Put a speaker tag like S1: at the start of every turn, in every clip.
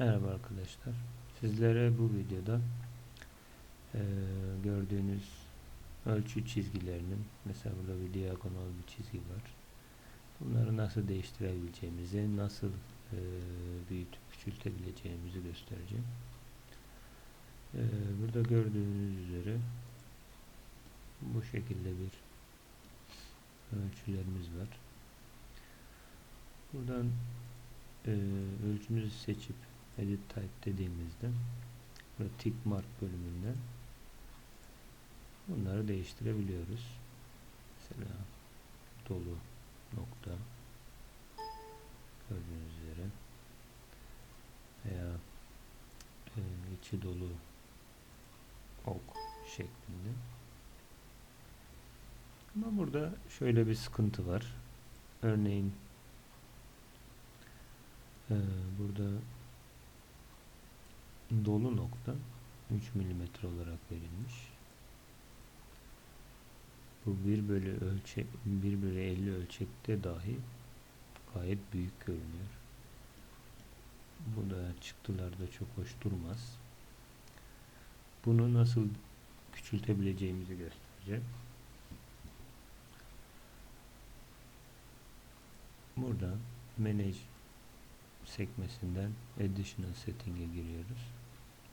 S1: Merhaba arkadaşlar. Sizlere bu videoda eee, gördüğünüz ölçü çizgilerinin mesela burada bir diagonal bir çizgi var. Bunları nasıl değiştirebileceğimizi, nasıl eee, büyütüp küçültebileceğimizi göstereceğim. Eee, burada gördüğünüz üzere bu şekilde bir ölçülerimiz var. Buradan eee ölçümüzü seçip edit type dediğimizde ve tick mark bölümünden bunları değiştirebiliyoruz. Mesela dolu nokta gördüğünüz üzere veya eee, içi dolu ok şeklinde. Ama burada şöyle bir sıkıntı var. Örneğin eee, burada dolu nokta 3 milimetre olarak verilmiş. Bu 1 bölü ölçek 1 bölü 50 ölçekte dahi gayet büyük görünüyor. Bu da çıktılarda çok hoş durmaz. Bunu nasıl küçültebileceğimizi göstereceğim. Burada Manage sekmesinden Additional Setting'e giriyoruz.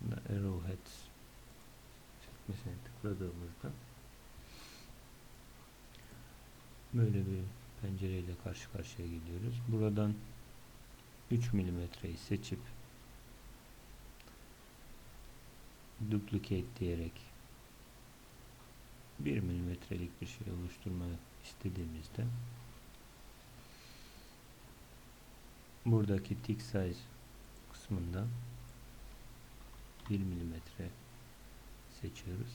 S1: Bunda Arrowheads sekmesine tıkladığımızda böyle bir pencereyle karşı karşıya geliyoruz. Buradan 3 milimetreyi seçip duplicate diyerek 1 milimetrelik bir şey oluşturmak istediğimizde buradaki tick size kısmında 1 milimetre seçiyoruz.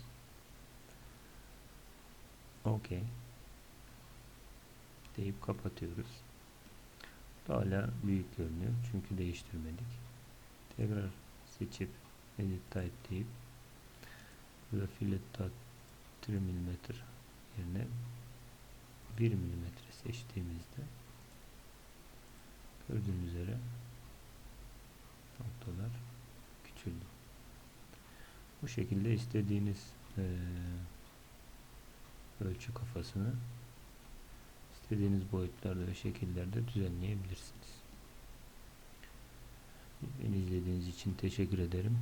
S1: OK deyip kapatıyoruz. Hala büyük görünüyor çünkü değiştirmedik. Tekrar seçip edit type deyip burada fillet dot 3 mm yerine 1 mm seçtiğimizde gördüğünüz üzere noktalar küçüldü. Bu şekilde istediğiniz eee, ölçü kafasını istediğiniz boyutlarda ve şekillerde düzenleyebilirsiniz. Beni izlediğiniz için teşekkür ederim.